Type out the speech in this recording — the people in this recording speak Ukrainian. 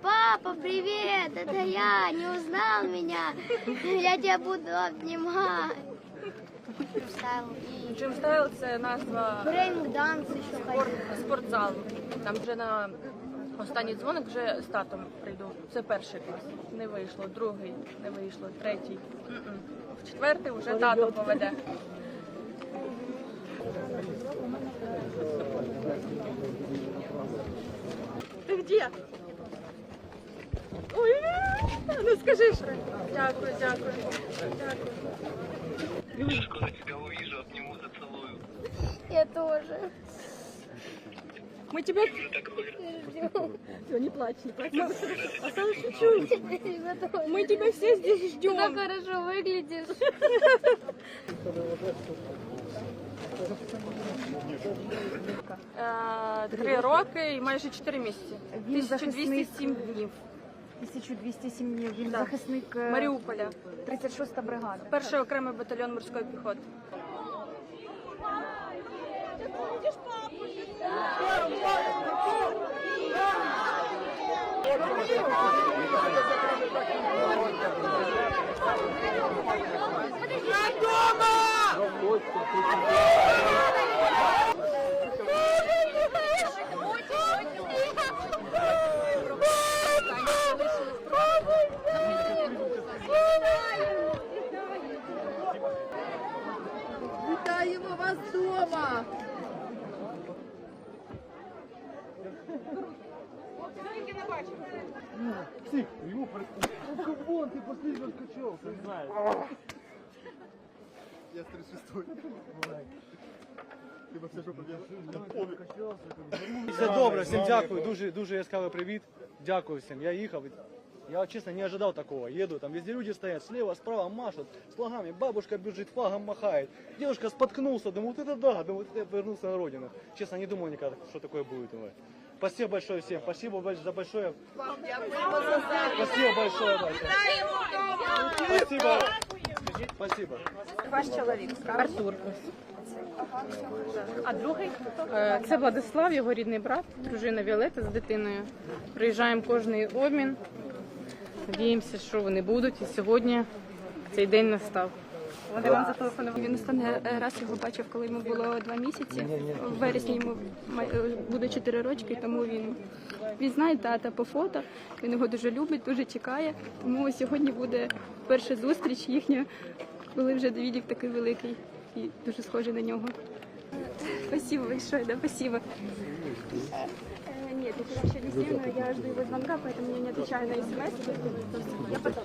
Папа, привет! Это я, не узнал меня? Я тебя буду обнимать. Встал и Джим Стайл це назва брейк данс еще спорт, ходил. спортзалу. Там вже на останній дзвоник вже з татом прийду. Це перший клас. Не вийшло, другий не вийшло, третій. В четвертий вже тато поведе. Ти де? Ой, ну скажи що. Дякую, дякую. Дякую. Скоро тебя увижу, обниму, зацелую. Я тоже. Мы тебя... Все, не плачь, не плачь. Осталось чуть-чуть. Мы тебя все здесь Ты так ждем. хорошо выглядишь. Е, Три роки і майже чотири місяці. Він 1207 днів. 1207 днів. Він Да. захисник е, Маріуполя. 36-та бригада. Перший окремий батальйон морської піхоти. Вітаємо вас! Псих, ему Ну, вон, ты последний раскачался, не знаю. Я 36-й. Ти все, що Все добре, всім дякую. Дуже дуже яскравий привіт. Дякую всім. Я їхав. Я чесно не ожидал такого. Еду, там везде люди стоят, слева, справа машут с флагами. Бабушка бежит, флагом махает. Девушка споткнулся, думаю, вот это да, думаю, вот это я вернулся на родину. Честно, не думал никогда, что такое будет. думаю. Спасибо большое всем, спасибо за большое. Спасибо большое. Спасибо. Спасибо. Ваш чоловік Артур. А другий Е, це Владислав, його рідний брат, дружина Віолета з дитиною. Приїжджаємо кожний обмін. Надіємося, що вони будуть. І сьогодні цей день настав. Вони вам зателефонували. Він останній раз його бачив, коли йому було два місяці. В вересні йому буде чотири рочки, тому він, він знає тата по фото. Він його дуже любить, дуже чекає. Тому сьогодні буде перша зустріч їхня, коли вже Давідік такий великий і дуже схожий на нього. Спасибо большое, да, спасибо. Э, Нет, это еще не сильно. Я жду его звонка, поэтому я не отвечаю на смс. Я потом.